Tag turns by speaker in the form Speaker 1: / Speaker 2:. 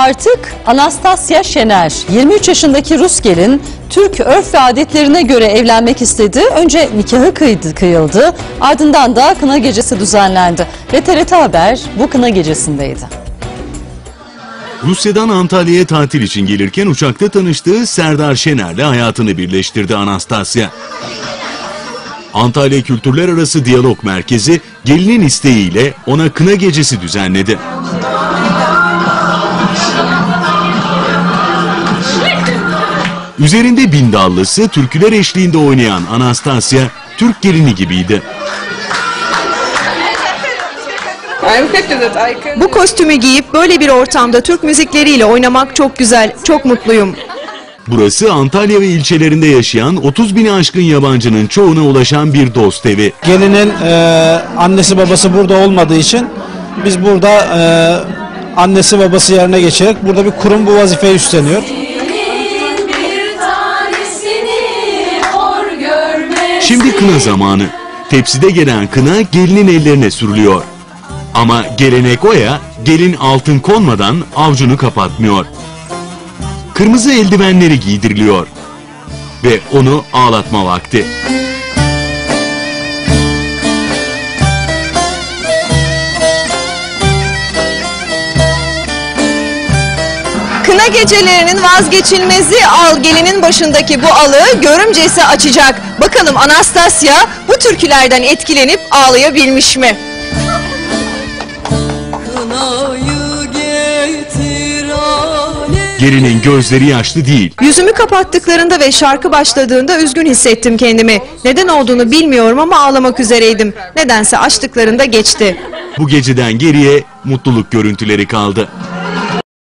Speaker 1: artık Anastasia Şener. 23 yaşındaki Rus gelin Türk örf ve adetlerine göre evlenmek istedi. Önce nikahı kıydı, kıyıldı. Ardından da kına gecesi düzenlendi. Ve TRT Haber bu kına gecesindeydi.
Speaker 2: Rusya'dan Antalya'ya tatil için gelirken uçakta tanıştığı Serdar Şener'le hayatını birleştirdi Anastasya. Antalya Kültürler Arası Diyalog Merkezi gelinin isteğiyle ona kına gecesi düzenledi. Üzerinde bindallısı türküler eşliğinde oynayan Anastasya, Türk gelini gibiydi.
Speaker 3: Bu kostümü giyip böyle bir ortamda Türk müzikleriyle oynamak çok güzel, çok mutluyum.
Speaker 2: Burası Antalya ve ilçelerinde yaşayan 30 bini aşkın yabancının çoğuna ulaşan bir dost evi.
Speaker 4: Gelinin e, annesi babası burada olmadığı için biz burada e, annesi babası yerine geçerek burada bir kurum bu vazifeyi üstleniyor.
Speaker 2: Şimdi kına zamanı. Tepside gelen kına gelinin ellerine sürülüyor. Ama gelenek o ya, gelin altın konmadan avcunu kapatmıyor. Kırmızı eldivenleri giydiriliyor. Ve onu ağlatma vakti.
Speaker 3: Kına gecelerinin vazgeçilmezi al gelinin başındaki bu alı görümcesi açacak. Bakalım Anastasya bu türkülerden etkilenip ağlayabilmiş mi?
Speaker 2: Gelinin gözleri yaşlı değil.
Speaker 3: Yüzümü kapattıklarında ve şarkı başladığında üzgün hissettim kendimi. Neden olduğunu bilmiyorum ama ağlamak üzereydim. Nedense açtıklarında geçti.
Speaker 2: Bu geceden geriye mutluluk görüntüleri kaldı.